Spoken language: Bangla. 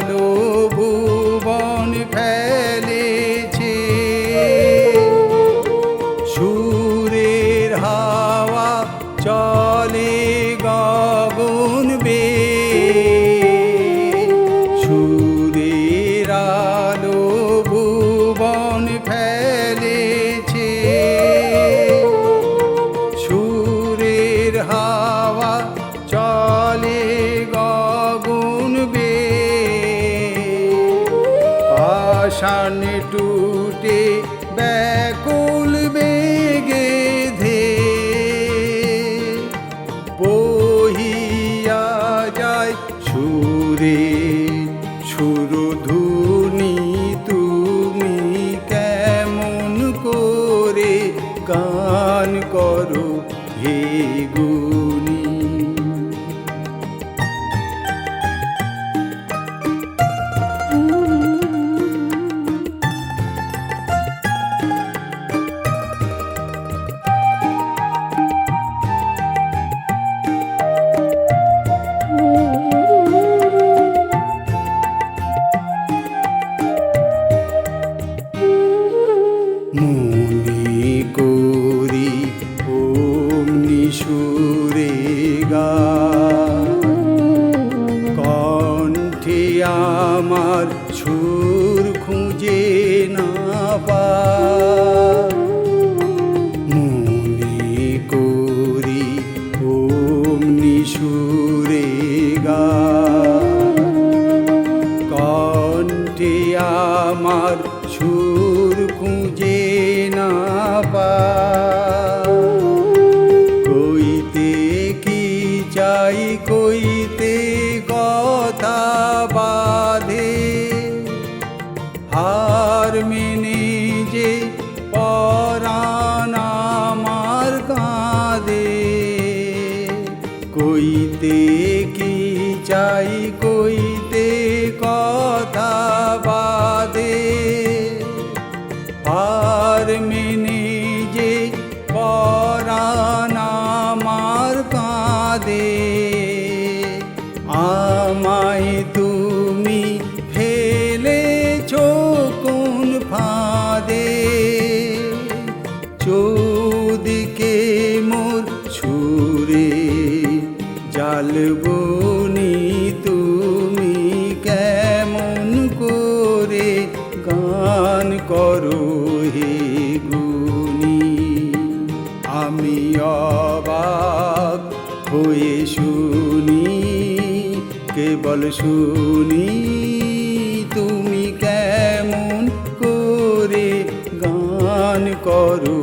আলো ভুবন ফেলেছে। সুরের হাওয়া চলে আশান টুটে ব্যাকুল বেগে ধে। বহিয়া যায় সুরে সুরধুনি তুমি কেমন করে গান করো হে গুণী মনে করি অমনি সুরে গা। কণ্ঠে আমার সুর খুঁজে না পা। মনে করি অমনি সুরে গা। কণ্ঠে আমার সুর হার মেনে যে পরাণ আমার কাঁদে কইতে কি চাই, কইতে কথা বাদে। হার মেনে যে পরাণ জালবনি তুমি কেমন করে গান করো হে গুণী? আমি অবাক হয়ে শুনি, কেবল শুনি তুমি কেমন করে গান করো